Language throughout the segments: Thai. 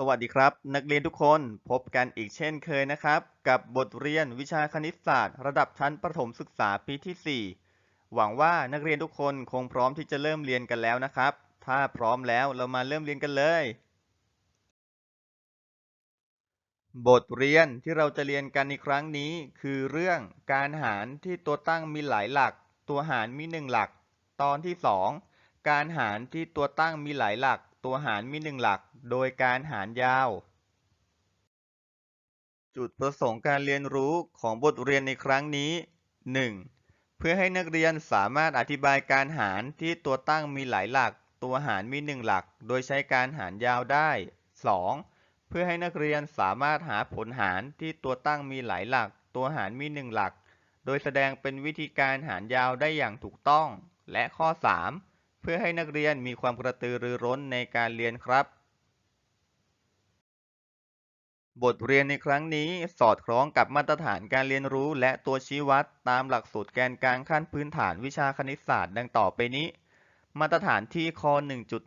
สวัสดีครับ นักเรียนทุกคนพบกันอีกเช่นเคยนะครับ กับบทเรียนวิชาคณิตศาสตร์ ระดับชั้นประถมศึกษาปีที่ 4 หวังว่านักเรียนทุกคนคงพร้อมที่จะเริ่มเรียนกันแล้วนะครับ ถ้าพร้อมแล้วเรามาเริ่มเรียนกันเลย บทเรียนที่เราจะเรียนกันในครั้งนี้ คือเรื่องการหารที่ตัวตั้งมีหลายหลัก ตัวหารมีหนึ่งหลัก ตอนที่ 2 การหารที่ตัวตั้งมีหลายหลัก ตัวหารมีหนึ่งหลัก โดยการหารยาว จุดประสงค์การเรียนรู้ของบทเรียนในครั้งนี้ 1. เพื่อให้นักเรียนสามารถอธิบายการหารที่ตัวตั้งมีหลายหลัก ตัวหารมีหนึ่งหลัก โดยใช้การหารยาวได้ 2. เพื่อให้นักเรียนสามารถหาผลหารที่ตัวตั้งมีหลายหลัก ตัวหารมีหนึ่งหลัก โดยแสดงเป็นวิธีการหารยาวได้อย่างถูกต้อง และข้อ 3. เพื่อให้นักเรียนมีความกระตือรือร้นในการเรียนครับ บทเรียนในครั้งนี้สอดคล้องกับมาตรฐานการเรียนรู้และตัวชี้วัดตามหลักสูตรแกนกลางขั้นพื้นฐานวิชาคณิตศาสตร์ดังต่อไปนี้ มาตรฐานที่ข้อ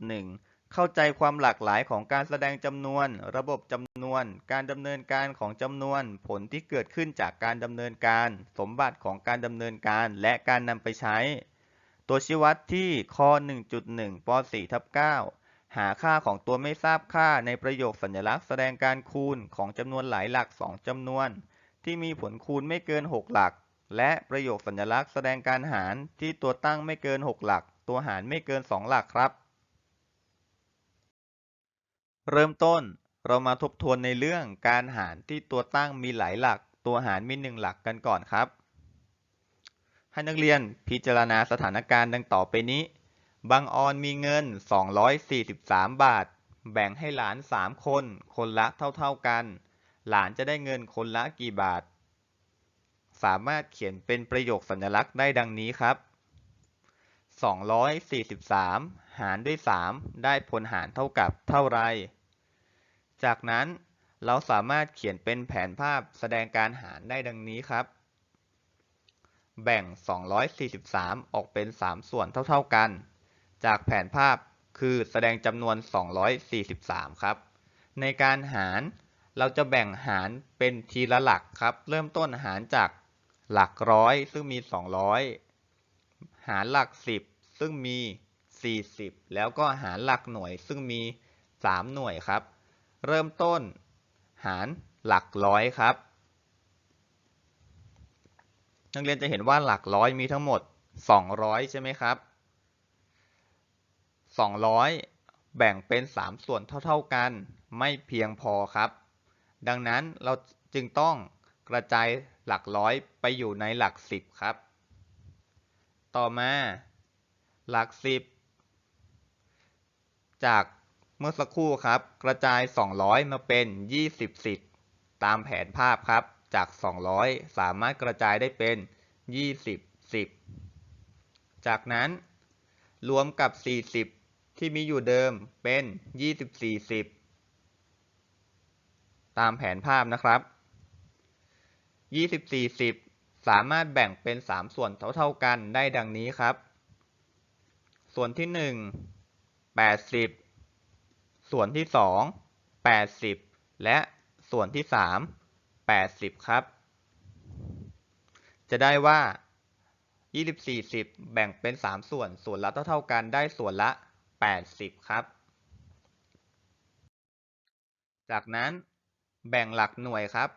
1.1เข้าใจความหลากหลายของการแสดงจำนวน ระบบจำนวน การดำเนินการของจำนวน ผลที่เกิดขึ้นจากการดำเนินการ สมบัติของการดำเนินการ และการนำไปใช้ ตัวชี้วัดที่ข้อ1.1ป .4 ทับ9หาค่าของตัวไม่ทราบค่าในประโยคสัญลักษณ์แสดงการคูณของจำนวนหลายหลัก 2จำนวน ที่มีผลคูณไม่เกิน 6 หลัก และประโยคสัญลักษณ์แสดงการหารที่ตัวตั้งไม่เกิน 6 หลัก ตัวหารไม่เกิน 2 หลักครับ เริ่มต้นเรามาทบทวนในเรื่องการหารที่ตัวตั้งมีหลายหลัก ตัวหารมีหนึ่งหลักกันก่อนครับ ให้นักเรียนพิจารณาสถานการณ์ดังต่อไปนี้ บางออนมีเงิน 243 บาท แบ่งให้หลาน 3 คน คนละเท่าๆกัน หลานจะได้เงินคนละกี่บาท สามารถเขียนเป็นประโยคสัญลักษณ์ได้ดังนี้ครับ 243 หารด้วย 3 ได้ผลหารเท่ากับเท่าไร จากนั้นเราสามารถเขียนเป็นแผนภาพแสดงการหารได้ดังนี้ครับ แบ่ง 243 ออกเป็น 3 ส่วนเท่า ๆกัน จากแผนภาพคือแสดงจำนวน 243 ครับ ในการหารเราจะแบ่งหารเป็นทีละหลักครับ เริ่มต้นหารจากหลักร้อยซึ่งมี 200 หารหลัก 10 ซึ่งมี 40 แล้วก็หารหลักหน่วยซึ่งมี 3 หน่วยครับ เริ่มต้นหารหลักร้อยครับ นักเรียนจะเห็นว่าหลักร้อยมีทั้งหมด 200 ใช่ไหมครับ 200 แบ่งเป็น 3 ส่วนเท่าๆกันไม่เพียงพอครับ ดังนั้นเราจึงต้องกระจายหลักร้อยไปอยู่ในหลัก 10 ครับ ต่อมาหลัก 10 จากเมื่อสักครู่ครับ กระจาย 200 มาเป็น 20 สิทธิ์ตามแผนภาพครับ จาก 200 สามารถกระจายได้เป็น 20 10 จากนั้น รวมกับ 40 ที่มีอยู่เดิมเป็น 24 10 ตามแผนภาพนะครับ 24 10 สามารถแบ่งเป็น 3 ส่วนเท่าๆกันได้ดังนี้ครับ ส่วนที่ 1 80 ส่วนที่ 2 80 และส่วนที่ 3 80 ครับ จะได้ว่า 24 10 แบ่งเป็น 3 ส่วน ส่วนละเท่าๆกันได้ส่วนละ 80 ครับ จากนั้นแบ่งหลักหน่วยครับ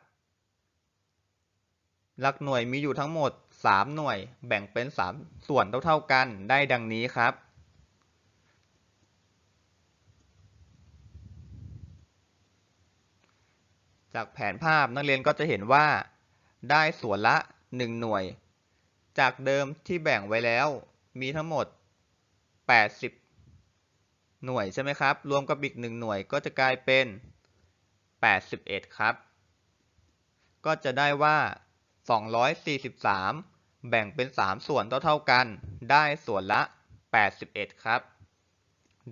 หลักหน่วยมีอยู่ทั้งหมด 3 หน่วย แบ่งเป็น 3 ส่วนเท่าๆกันได้ดังนี้ครับ จากแผนภาพนักเรียนก็จะเห็นว่า ได้ส่วนละ 1 หน่วย จากเดิมที่แบ่งไว้แล้วมีทั้งหมด 80 หน่วยใช่ไหมครับ รวมกับอีก 1 หน่วยก็จะกลายเป็น 81 ครับ ก็จะได้ว่า 243 แบ่งเป็น 3 ส่วนเท่าๆกัน ได้ส่วนละ 81 ครับ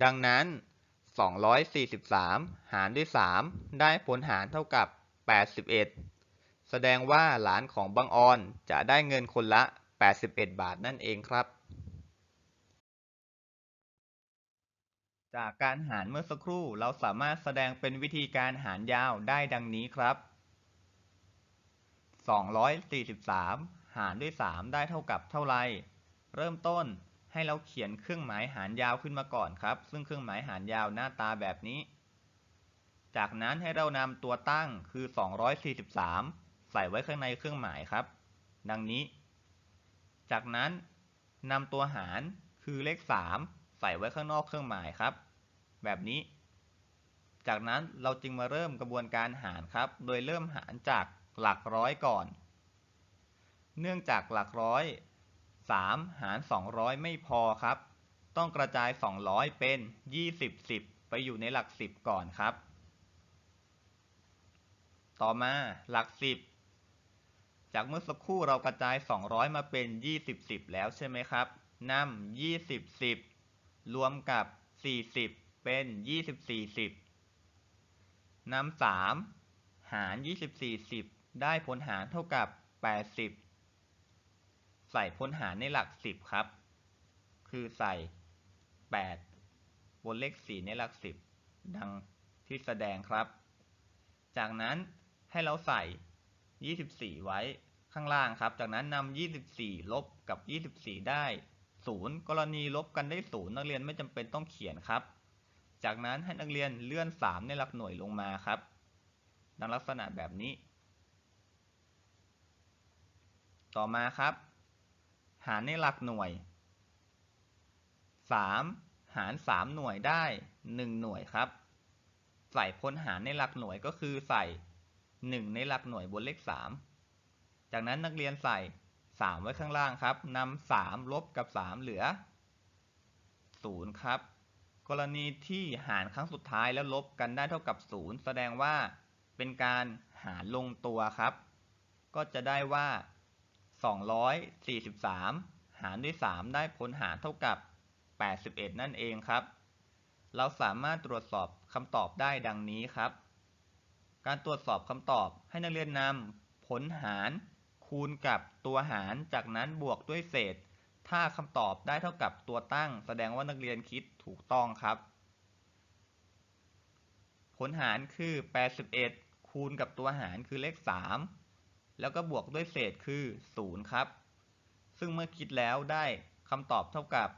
ดังนั้น 243 หารด้วย 3 ได้ผลหารเท่ากับ 81 แสดงว่าหลานของบังออนจะได้เงินคนละ 81 บาทนั่นเองครับ จากการหารเมื่อสักครู่เราสามารถแสดงเป็นวิธีการหารยาวได้ดังนี้ครับ 243 หารด้วย 3 ได้เท่ากับเท่าไร เริ่มต้น ให้เราเขียนเครื่องหมายหารยาวขึ้นมาก่อนครับ ซึ่งเครื่องหมายหารยาวหน้าตาแบบนี้ จากนั้นให้เรานำตัวตั้งคือ 243 ใส่ไว้ข้างในเครื่องหมายครับ ดังนี้ จากนั้นนำตัวหารคือเลข 3 ใส่ไว้ข้างนอกเครื่องหมายครับ แบบนี้ จากนั้นเราจึงมาเริ่มกระบวนการหารครับ โดยเริ่มหารจากหลักร้อยก่อน เนื่องจากหลักร้อย 3 หาร 200 ไม่พอครับ ต้องกระจาย 200 เป็น 20 10 ไปอยู่ในหลัก 10 ก่อนครับ ต่อมาหลัก 10 จากเมื่อสักครู่เรากระจาย 200 มาเป็น 20 10 แล้วใช่ไหมครับนำ20 10 รวมกับ 40 เป็น 24 10นำ3 หาร 24 10 ได้ผลหารเท่ากับ 80 ใส่ผลหารในหลัก 10 ครับ คือใส่ 8 บนเลข 4 ในหลัก 10 ดังที่แสดงครับ จากนั้นให้เราใส่ 24 ไว้ข้างล่างครับ จากนั้นนำ24 ลบกับ 24 ได้ 0 กรณีลบกันได้ 0 นักเรียนไม่จำเป็นต้องเขียนครับ จากนั้นให้นักเรียนเลื่อน 3 ในหลักหน่วยลงมาครับ ดังลักษณะแบบนี้ ต่อมาครับ หารในหลักหน่วย 3 หาร 3 หน่วยได้ 1 หน่วยครับ ใส่พลหารในหลักหน่วยก็คือใส่ 1 ในหลักหน่วยบนเลข 3 จากนั้นนักเรียนใส่ 3 ไว้ข้างล่างครับนำ3 ลบกับ 3 เหลือ 0 ครับ กรณีที่หารครั้งสุดท้ายแล้วลบกันได้เท่ากับ 0 แสดงว่าเป็นการหารลงตัวครับ ก็จะได้ว่า 243 หารด้วย 3 ได้ผลหารเท่ากับ 81 นั่นเองครับ เราสามารถตรวจสอบคำตอบได้ดังนี้ครับ การตรวจสอบคำตอบให้นักเรียนนำผลหารคูณกับตัวหาร จากนั้นบวกด้วยเศษ ถ้าคำตอบได้เท่ากับตัวตั้ง แสดงว่านักเรียนคิดถูกต้องครับ ผลหารคือ 81 คูณกับตัวหารคือเลข 3 แล้วก็บวกด้วยเศษคือ 0 ครับ ซึ่งเมื่อคิดแล้วได้คำตอบเท่ากับ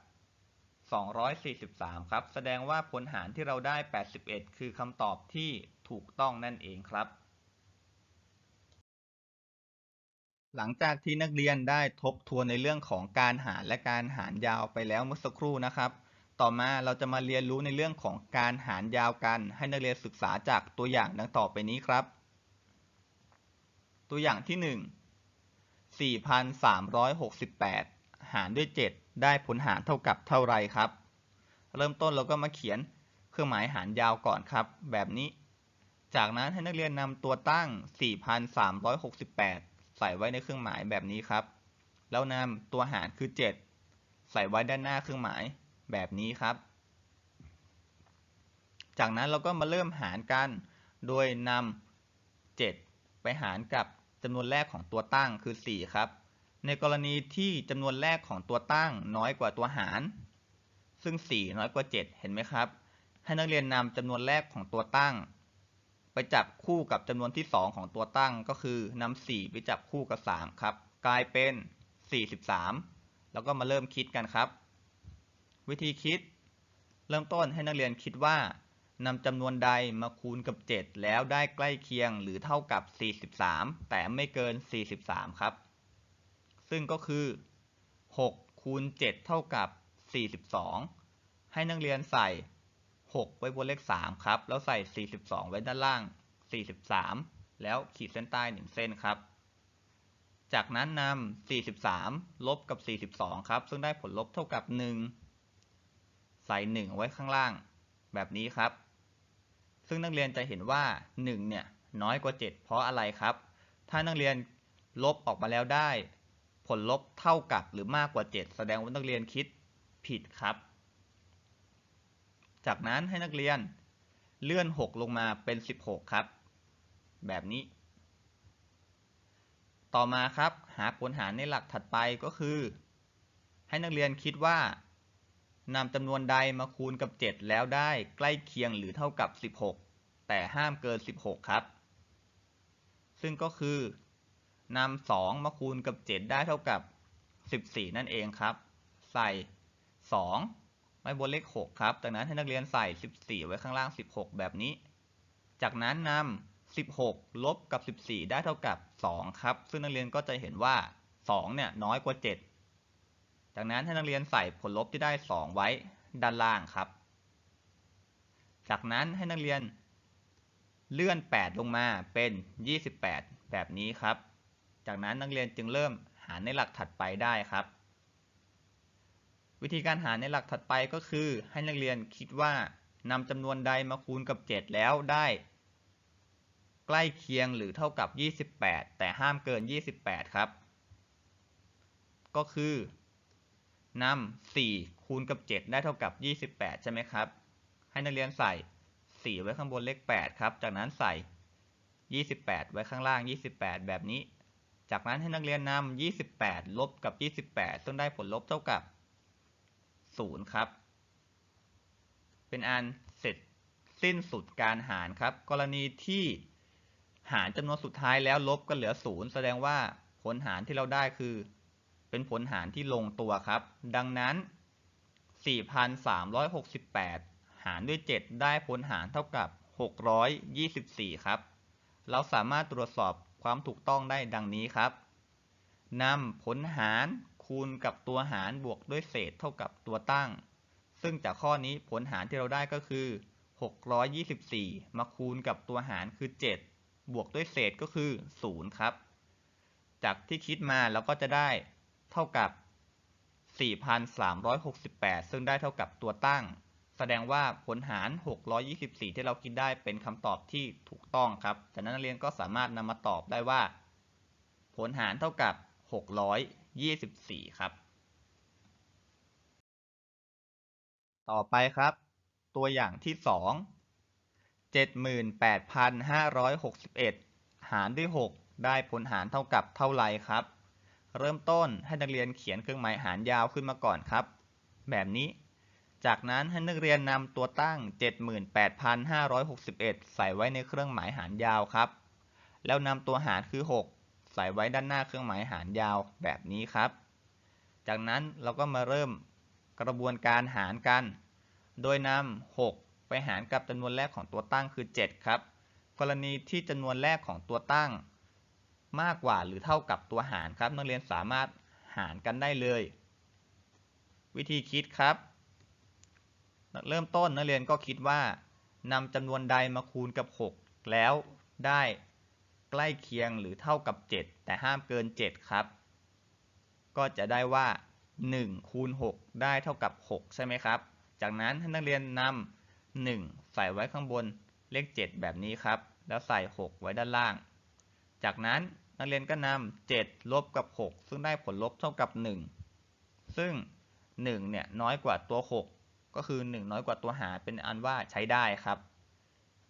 243 ครับ แสดงว่าผลหารที่เราได้ 81 คือคำตอบที่ถูกต้องนั่นเองครับ หลังจากที่นักเรียนได้ทบทวนในเรื่องของการหารและการหารยาวไปแล้วเมื่อสักครู่นะครับ ต่อมาเราจะมาเรียนรู้ในเรื่องของการหารยาวกัน ให้นักเรียนศึกษาจากตัวอย่างดังต่อไปนี้ครับ ตัวอย่างที่ 1 4,368 หารด้วย 7 ได้ผลหารเท่ากับเท่าไรครับ เริ่มต้นเราก็มาเขียนเครื่องหมายหารยาวก่อนครับ แบบนี้ จากนั้นให้นักเรียนนำตัวตั้ง 4,368 ใส่ไว้ในเครื่องหมายแบบนี้ครับ แล้วนำตัวหารคือ 7 ใส่ไว้ด้านหน้าเครื่องหมายแบบนี้ครับ จากนั้นเราก็มาเริ่มหารกัน โดยนำ7 ไปหารกับจำนวนแรกของตัวตั้งคือ 4 ครับ ในกรณีที่จำนวนแรกของตัวตั้งน้อยกว่าตัวหาร ซึ่ง 4 น้อยกว่า 7 เห็นไหมครับ ให้นักเรียนนำจำนวนแรกของตัวตั้ง ไปจับคู่กับจำนวนที่ 2 ของตัวตั้งก็คือนำ4 ไปจับคู่กับ 3 ครับ กลายเป็น 43 แล้วก็มาเริ่มคิดกันครับ วิธีคิด เริ่มต้นให้นักเรียนคิดว่า นำจำนวนใดมาคูณกับ 7 แล้วได้ใกล้เคียงหรือเท่ากับ 43 แต่ไม่เกิน 43 ครับ ซึ่งก็คือ 6 คูณ 7 เท่ากับ 42 ให้นักเรียนใส่ 6 ไว้บนเลข 3 ครับ แล้วใส่ 42 ไว้ด้านล่าง 43 แล้วขีดเส้นใต้ 1 เส้นครับ จากนั้นนำ 43 ลบกับ 42 ครับ ซึ่งได้ผลลบเท่ากับ 1 ใส่ 1 ไว้ข้างล่างแบบนี้ครับ ซึ่งนักเรียนจะเห็นว่า 1 เนี่ย น้อยกว่า 7 เพราะอะไรครับ ถ้านักเรียนลบออกมาแล้วได้ ผลลบเท่ากับหรือมากกว่า 7 แสดงว่านักเรียนคิดผิดครับ จากนั้นให้นักเรียนเลื่อน 6 ลงมาเป็น 16 ครับ แบบนี้ ต่อมาครับ หาผลหารในหลักถัดไปก็คือ ให้นักเรียนคิดว่า นำจำนวนใดมาคูณกับ 7 แล้วได้ใกล้เคียงหรือเท่ากับ 16 แต่ห้ามเกิน 16 ครับ ซึ่งก็คือนำ2มาคูณกับ 7 ได้เท่ากับ 14 นั่นเองครับ ใส่ 2 ไว้บนเลข 6 ครับ จากนั้นให้นักเรียนใส่ 14 ไว้ข้างล่าง 16 แบบนี้ จากนั้นนำ 16 ลบกับ 14 ได้เท่ากับ 2 ครับ ซึ่งนักเรียนก็จะเห็นว่า 2 เนี่ยน้อยกว่า 7 จากนั้นให้นักเรียนใส่ผลลบที่ได้ 2 ไว้ด้านล่างครับ จากนั้นให้นักเรียนเลื่อน 8 ลงมาเป็น 28 แบบนี้ครับ จากนั้นนักเรียนจึงเริ่มหารในหลักถัดไปได้ครับ วิธีการหารในหลักถัดไปก็คือ ให้นักเรียนคิดว่านำจำนวนใดมาคูณกับ 7 แล้วได้ ใกล้เคียงหรือเท่ากับ 28 แต่ห้ามเกิน 28 ครับ ก็คือ นำ4คูณกับ 7 ได้เท่ากับ 28 ใช่ไหมครับ ให้นักเรียนใส่ 4 ไว้ข้างบนเลข 8 ครับ จากนั้นใส่ 28 ไว้ข้างล่าง 28 แบบนี้ จากนั้นให้นักเรียนนำ28 ลบกับ 28ซึ่งได้ผลลบเท่ากับ 0 ครับ เป็นอันเสร็จสิ้นสุดการหารครับ กรณีที่หารจำนวนสุดท้ายแล้วลบก็เหลือ 0 แสดงว่าผลหารที่เราได้คือ เป็นผลหารที่ลงตัวครับ ดังนั้น 4,368 หารด้วย 7 ได้ผลหารเท่ากับ 624 ครับ เราสามารถตรวจสอบความถูกต้องได้ดังนี้ครับนำผลหารคูณกับตัวหารบวกด้วยเศษเท่ากับตัวตั้ง ซึ่งจากข้อนี้ผลหารที่เราได้ก็คือ 624 มาคูณกับตัวหารคือ 7 บวกด้วยเศษก็คือ 0 ครับ จากที่คิดมาเราก็จะได้ เท่ากับ 4,368 ซึ่งได้เท่ากับตัวตั้ง แสดงว่าผลหาร 624 ที่เราคิดได้เป็นคำตอบที่ถูกต้องครับจากนั้นนักเรียนก็สามารถนำมาตอบได้ว่า ผลหารเท่ากับ 624 ครับ ต่อไปครับ ตัวอย่างที่ 2 78,561 หารด้วย 6 ได้ผลหารเท่ากับเท่าไรครับ เริ่มต้นให้นักเรียนเขียนเครื่องหมายหารยาวขึ้นมาก่อนครับ แบบนี้ จากนั้นให้นักเรียนนำตัวตั้ง 78,561 ใส่ไว้ในเครื่องหมายหารยาวครับ แล้วนำตัวหารคือ 6 ใส่ไว้ด้านหน้าเครื่องหมายหารยาวแบบนี้ครับ จากนั้นเราก็มาเริ่มกระบวนการหารกัน โดยนำ 6 ไปหารกับจำนวนแรกของตัวตั้งคือ 7 ครับ กรณีที่จำนวนแรกของตัวตั้ง มากกว่าหรือเท่ากับตัวหารครับ นักเรียนสามารถหารกันได้เลย วิธีคิดครับ เริ่มต้นนักเรียนก็คิดว่านำจำนวนใดมาคูณกับ 6 แล้วได้ใกล้เคียงหรือเท่ากับ 7 แต่ห้ามเกิน 7 ครับ ก็จะได้ว่า1คูณ6ได้เท่ากับ 6 ใช่ไหมครับ จากนั้นให้นักเรียนนำ1ใส่ไว้ข้างบนเลข 7 แบบนี้ครับ แล้วใส่ 6 ไว้ด้านล่าง จากนั้นนักเรียนก็นำ7ลบกับ 6 ซึ่งได้ผลลบเท่ากับ 1 ซึ่ง 1 เนี่ยน้อยกว่าตัว 6 ก็คือ 1 น้อยกว่าตัวหารเป็นอันว่าใช้ได้ครับ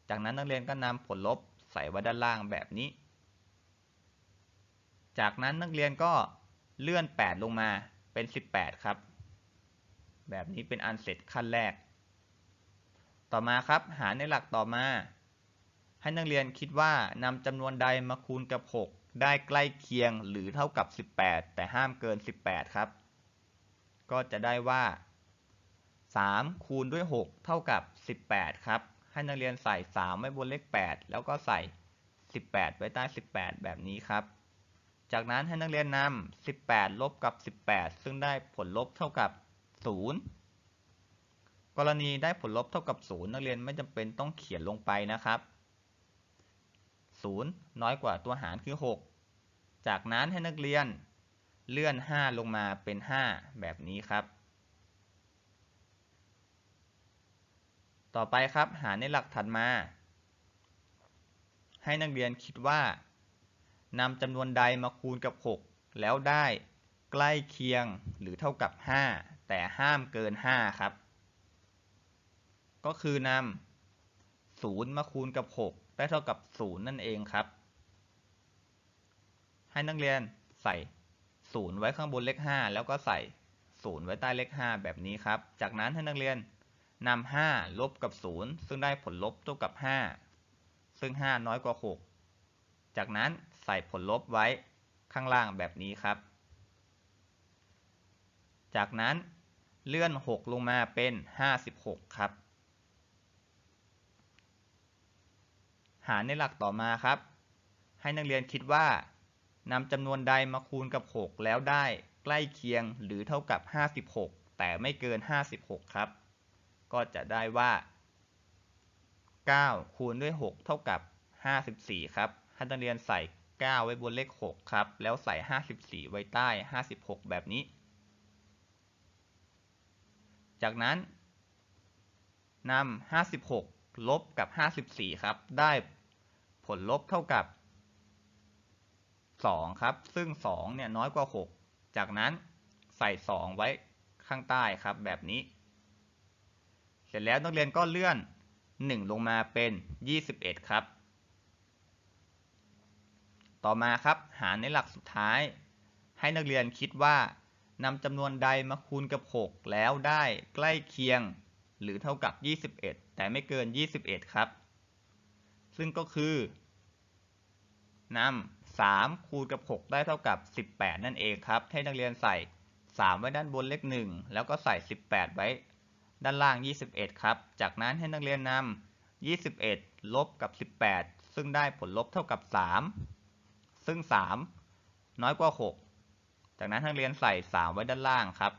จากนั้นนักเรียนก็นำผลลบใส่ไว้ด้านล่างแบบนี้ จากนั้นนักเรียนก็เลื่อน 8 ลงมาเป็น 18 ครับ แบบนี้เป็นอันเสร็จขั้นแรก ต่อมาครับหารในหลักต่อมา ให้นักเรียนคิดว่านำจำนวนใดมาคูณกับ 6 ได้ใกล้เคียงหรือเท่ากับ 18 แต่ห้ามเกิน 18 ครับ ก็จะได้ว่า 3 คูณด้วย 6 เท่ากับ 18 ครับ ให้นักเรียนใส่ 3 ไว้บนเลข 8 แล้วก็ใส่ 18 ไว้ใต้ 18 แบบนี้ครับ จากนั้นให้นักเรียนนำ 18 ลบกับ 18 ซึ่งได้ผลลบเท่ากับ 0 กรณีได้ผลลบเท่ากับ 0 นักเรียนไม่จำเป็นต้องเขียนลงไปนะครับ 0 น้อยกว่าตัวหารคือ 6 จากนั้นให้นักเรียนเลื่อน 5 ลงมาเป็น 5 แบบนี้ครับ ต่อไปครับหารในหลักถัดมา ให้นักเรียนคิดว่านำจำนวนใดมาคูณกับ 6 แล้วได้ใกล้เคียงหรือเท่ากับ 5 แต่ห้ามเกิน 5 ครับ ก็คือนำ0มาคูณกับ 6 ได้เท่ากับ 0 นั่นเองครับ ให้นักเรียนใส่ 0 ไว้ข้างบนเลข 5 แล้วก็ใส่ 0 ไว้ใต้เลข 5 แบบนี้ครับ จากนั้นให้นักเรียนนำ5ลบกับ 0 ซึ่งได้ผลลบเท่ากับ 5 ซึ่ง 5 น้อยกว่า 6 จากนั้นใส่ผลลบไว้ข้างล่างแบบนี้ครับ จากนั้นเลื่อน 6 ลงมาเป็น 56 ครับ หารในหลักต่อมาครับ ให้นักเรียนคิดว่านำจำนวนใดมาคูณกับ 6 แล้วได้ใกล้เคียงหรือเท่ากับ 56 แต่ไม่เกิน 56 ครับ ก็จะได้ว่า 9 คูณด้วย 6 เท่ากับ 54 ครับ ให้นักเรียนใส่ 9 ไว้บนเลข 6 ครับ แล้วใส่ 54 ไว้ใต้ 56 แบบนี้ จากนั้นนำ56 ลบกับ 54 ครับ ได้ ผลลบเท่ากับ 2 ครับ ซึ่ง 2 เนี่ยน้อยกว่า 6 จากนั้นใส่ 2 ไว้ข้างใต้ครับแบบนี้ เสร็จแล้วนักเรียนก็เลื่อน 1 ลงมาเป็น 21 ครับ ต่อมาครับหารในหลักสุดท้าย ให้นักเรียนคิดว่านำจำนวนใดมาคูณกับ 6 แล้วได้ใกล้เคียง หรือเท่ากับ 21 แต่ไม่เกิน 21 ครับ ซึ่งก็คือนำ3คูณกับ 6 ได้เท่ากับ 18 นั่นเองครับ ให้นักเรียนใส่ 3 ไว้ด้านบนเลข 1 แล้วก็ใส่ 18 ไว้ด้านล่าง 21 ครับ จากนั้นให้นักเรียนนำ21 ลบกับ 18 ซึ่งได้ผลลบเท่ากับ 3 ซึ่ง 3 น้อยกว่า 6 จากนั้นนักเรียนใส่ 3 ไว้ด้านล่างครับ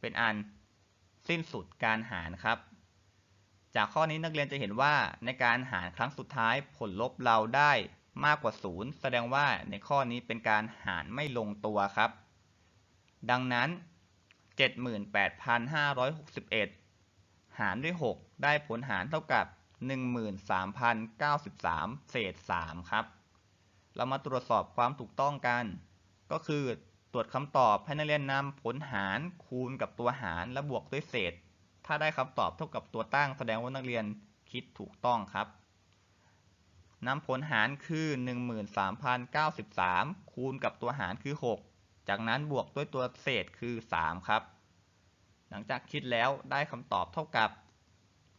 เป็นอันสิ้นสุดการหารครับ จากข้อนี้นักเรียนจะเห็นว่าในการหารครั้งสุดท้ายผลลบเราได้มากกว่า 0 แสดงว่าในข้อนี้เป็นการหารไม่ลงตัวครับ ดังนั้น 78,561 หารด้วย 6 ได้ผลหารเท่ากับ 13,093 เศษ 3 ครับ เรามาตรวจสอบความถูกต้องกัน ก็คือตรวจคำตอบให้นักเรียนนำผลหารคูณกับตัวหารและบวกด้วยเศษ ถ้าได้คำตอบเท่ากับตัวตั้งแสดงว่านักเรียนคิดถูกต้องครับนำผลหารคือ 13,093 คูณกับตัวหารคือ 6 จากนั้นบวกด้วยตัวเศษคือ 3 ครับ หลังจากคิดแล้วได้คำตอบเท่ากับ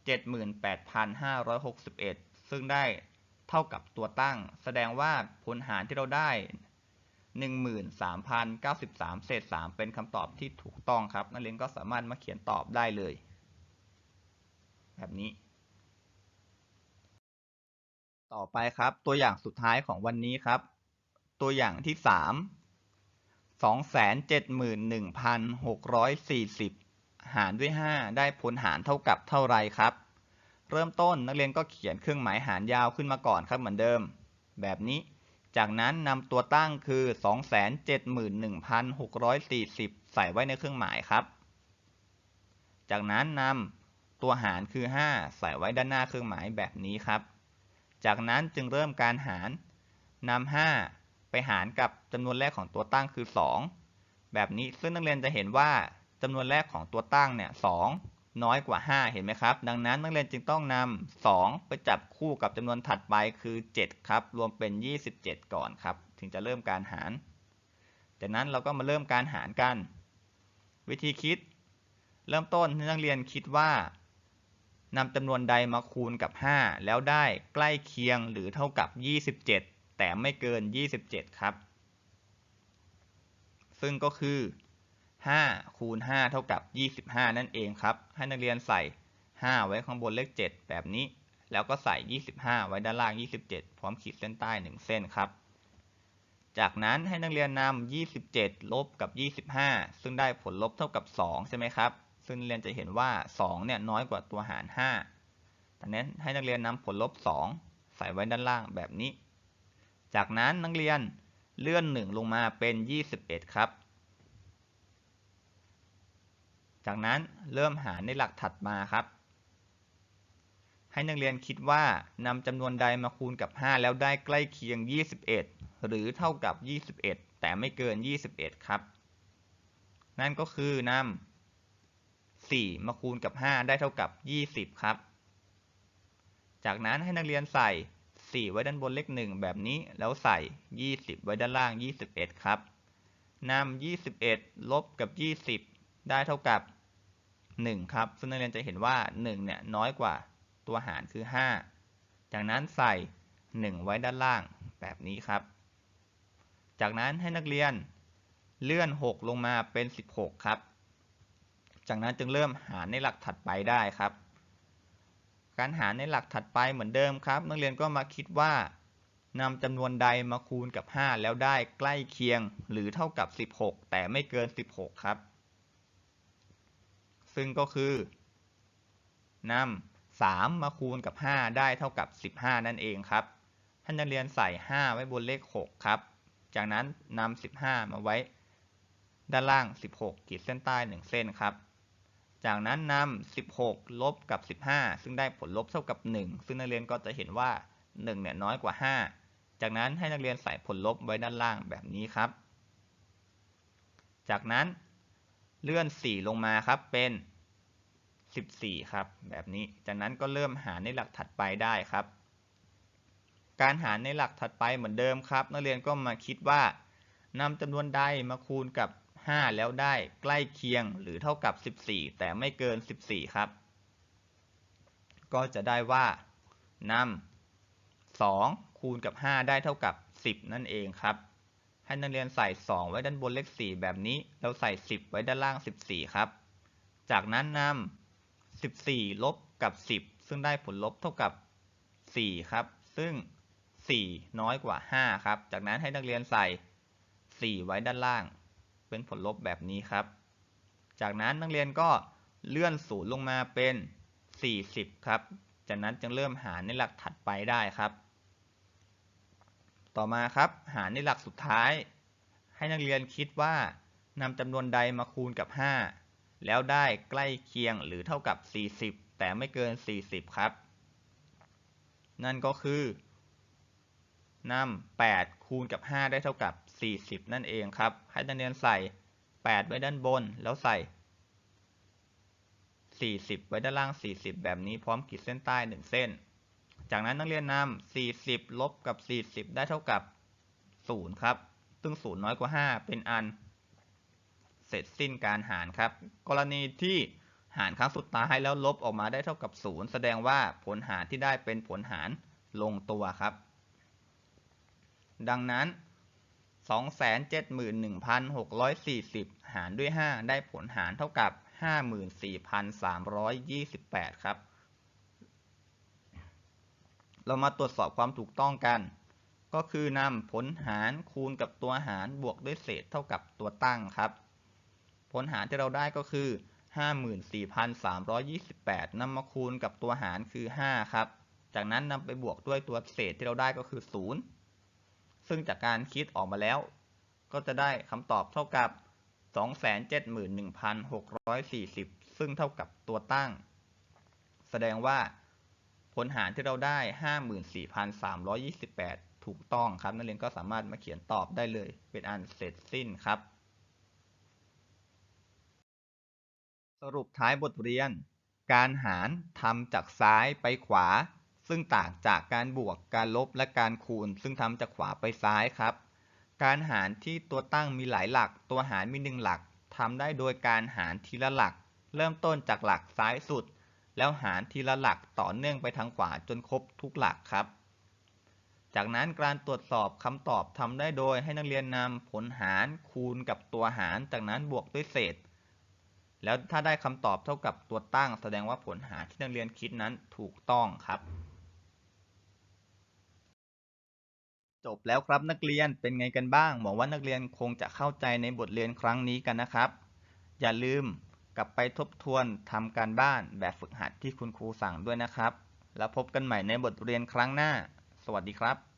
78,561 ซึ่งได้เท่ากับตัวตั้ง แสดงว่าผลหารที่เราได้ 13,093 เศษ 3 เป็นคำตอบที่ถูกต้องครับ นักเรียนก็สามารถมาเขียนตอบได้เลย แบบนี้ ต่อไปครับตัวอย่างสุดท้ายของวันนี้ครับ ตัวอย่างที่3 271,640หารด้วย5ได้ผลหารเท่ากับเท่าไรครับ เริ่มต้นนักเรียนก็เขียนเครื่องหมายหารยาวขึ้นมาก่อนครับเหมือนเดิม แบบนี้จากนั้นนำตัวตั้งคือ 271,640 ใส่ไว้ในเครื่องหมายครับ จากนั้นนำ ตัวหารคือ 5 ใส่ไว้ด้านหน้าเครื่องหมายแบบนี้ครับ จากนั้นจึงเริ่มการหารนำ5ไปหารกับจำนวนแรกของตัวตั้งคือ 2 แบบนี้ซึ่งนักเรียนจะเห็นว่าจำนวนแรกของตัวตั้งเนี่ย2น้อยกว่า 5 เห็นไหมครับ ดังนั้นนักเรียนจึงต้องนำ2ไปจับคู่กับจำนวนถัดไปคือ 7 ครับ รวมเป็น 27 ก่อนครับ ถึงจะเริ่มการหาร จากนั้นเราก็มาเริ่มการหารกัน วิธีคิด เริ่มต้นนักเรียนคิดว่า นำจำนวนใดมาคูณกับ 5 แล้วได้ใกล้เคียงหรือเท่ากับ 27 แต่ไม่เกิน 27 ครับ ซึ่งก็คือ 5 คูณ 5 เท่ากับ 25 นั่นเองครับ ให้นักเรียนใส่ 5 ไว้ข้างบนเลข 7 แบบนี้ แล้วก็ใส่ 25 ไว้ด้านล่าง 27 พร้อมขีดเส้นใต้ 1 เส้นครับ จากนั้นให้นักเรียนนำ27 ลบกับ 25 ซึ่งได้ผลลบเท่ากับ 2 ใช่ไหมครับ ซึ่งนักเรียนจะเห็นว่า 2 เนี่ยน้อยกว่าตัวหาร 5 ดังนั้นให้นักเรียนนำผลลบ 2 ใส่ไว้ด้านล่างแบบนี้ จากนั้นนักเรียนเลื่อน 1 ลงมาเป็น 21 ครับ จากนั้นเริ่มหารในหลักถัดมาครับ ให้นักเรียนคิดว่านำจำนวนใดมาคูณกับ 5 แล้วได้ใกล้เคียง 21 หรือเท่ากับ 21 แต่ไม่เกิน 21 ครับ นั่นก็คือนำ 4 มาคูณกับ 5 ได้เท่ากับ 20 ครับ จากนั้นให้นักเรียนใส่ 4 ไว้ด้านบนเลข 1 แบบนี้ แล้วใส่ 20 ไว้ด้านล่าง 21 ครับนำ21 ลบกับ 20 ได้เท่ากับ 1 ครับ ซึ่งนักเรียนจะเห็นว่า 1 เนี่ยน้อยกว่าตัวหารคือ 5 จากนั้นใส่ 1 ไว้ด้านล่างแบบนี้ครับ จากนั้นให้นักเรียนเลื่อน 6 ลงมาเป็น 16 ครับ จากนั้นจึงเริ่มหารในหลักถัดไปได้ครับ การหารในหลักถัดไปเหมือนเดิมครับ นักเรียนก็มาคิดว่านำจำนวนใดมาคูณกับ 5 แล้วได้ใกล้เคียงหรือเท่ากับ 16 แต่ไม่เกิน 16 ครับ ซึ่งก็คือนำ3มาคูณกับ 5 ได้เท่ากับ 15 นั่นเองครับ ท่านนักเรียนใส่ 5 ไว้บนเลข 6 ครับ จากนั้นนำ15 มาไว้ด้านล่าง 16 ขีดเส้นใต้ 1 เส้นครับ จากนั้นนำ 16 ลบกับ 15 ซึ่งได้ผลลบเท่ากับ 1 ซึ่งนักเรียนก็จะเห็นว่า 1 เนี่ยน้อยกว่า 5 จากนั้นให้นักเรียนใส่ผลลบไว้ด้านล่างแบบนี้ครับ จากนั้นเลื่อน 4 ลงมาครับเป็น 14 ครับ แบบนี้ จากนั้นก็เริ่มหารในหลักถัดไปได้ครับ การหารในหลักถัดไปเหมือนเดิมครับ นักเรียนก็มาคิดว่านำจำนวนใดมาคูณกับ 5 แล้วได้ใกล้เคียงหรือเท่ากับ 14 แต่ไม่เกิน 14 ครับ ก็จะได้ว่านำ2 คูณกับ 5 ได้เท่ากับ 10 นั่นเองครับ ให้นักเรียนใส่ 2 ไว้ด้านบนเลข 4 แบบนี้ แล้วใส่ 10 ไว้ด้านล่าง 14 ครับ จากนั้นนำ14 ลบกับ 10 ซึ่งได้ผลลบเท่ากับ 4 ครับ ซึ่ง 4 น้อยกว่า 5 ครับ จากนั้นให้นักเรียนใส่ 4 ไว้ด้านล่าง เป็นผลลบแบบนี้ครับ จากนั้นนักเรียนก็เลื่อนศูนย์ลงมาเป็น 40 ครับ จากนั้นจึงเริ่มหารในหลักถัดไปได้ครับ ต่อมาครับหารในหลักสุดท้าย ให้นักเรียนคิดว่านำจำนวนใดมาคูณกับ 5 แล้วได้ใกล้เคียงหรือเท่ากับ 40 แต่ไม่เกิน 40 ครับ นั่นก็คือ นำ8คูณกับ 5 ได้เท่ากับ 40 นั่นเองครับ ให้นักเรียนใส่ 8 ไว้ด้านบน แล้วใส่ 40 ไว้ด้านล่าง 40 แบบนี้พร้อมขีดเส้นใต้ 1 เส้น จากนั้นนักเรียนนำ40 ลบกับ 40 ได้เท่ากับ 0 ครับ ซึ่ง 0 น้อยกว่า 5 เป็นอัน เสร็จสิ้นการหารครับ กรณีที่หารครั้งสุดท้ายแล้วลบออกมาได้เท่ากับ 0 แสดงว่าผลหารที่ได้เป็นผลหารลงตัวครับ ดังนั้น 271,640 หารด้วย 5 ได้ผลหารเท่ากับ 54,328 ครับ เรามาตรวจสอบความถูกต้องกัน ก็คือนำผลหารคูณกับตัวหารบวกด้วยเศษเท่ากับตัวตั้งครับ ผลหารที่เราได้ก็คือ 54,328นำมาคูณกับตัวหารคือ 5 ครับ จากนั้นนำไปบวกด้วยตัวเศษที่เราได้ก็คือ 0 ซึ่งจากการคิดออกมาแล้ว ก็จะได้คำตอบเท่ากับ 271,640 ซึ่งเท่ากับตัวตั้ง แสดงว่าผลหารที่เราได้ 54,328 ถูกต้องครับนักเรียนก็สามารถมาเขียนตอบได้เลยเป็นอันเสร็จสิ้นครับ สรุปท้ายบทเรียน การหารทำจากซ้ายไปขวา ซึ่งต่างจากการบวก การลบ และการคูณ ซึ่งทำจากขวาไปซ้ายครับ การหารที่ตัวตั้งมีหลายหลัก ตัวหารมีหนึ่งหลักทำได้โดยการหารทีละหลัก เริ่มต้นจากหลักซ้ายสุด แล้วหารทีละหลักต่อเนื่องไปทางขวาจนครบทุกหลักครับ จากนั้นการตรวจสอบคำตอบทำได้โดยให้นักเรียนนำผลหารคูณกับตัวหาร จากนั้นบวกด้วยเศษแล้วถ้าได้คำตอบเท่ากับตัวตั้ง แสดงว่าผลหารที่นักเรียนคิดนั้นถูกต้องครับ จบแล้วครับนักเรียนเป็นไงกันบ้างหวังว่านักเรียนคงจะเข้าใจในบทเรียนครั้งนี้กันนะครับ อย่าลืมกลับไปทบทวนทำการบ้านแบบฝึกหัดที่คุณครูสั่งด้วยนะครับ แล้วพบกันใหม่ในบทเรียนครั้งหน้า สวัสดีครับ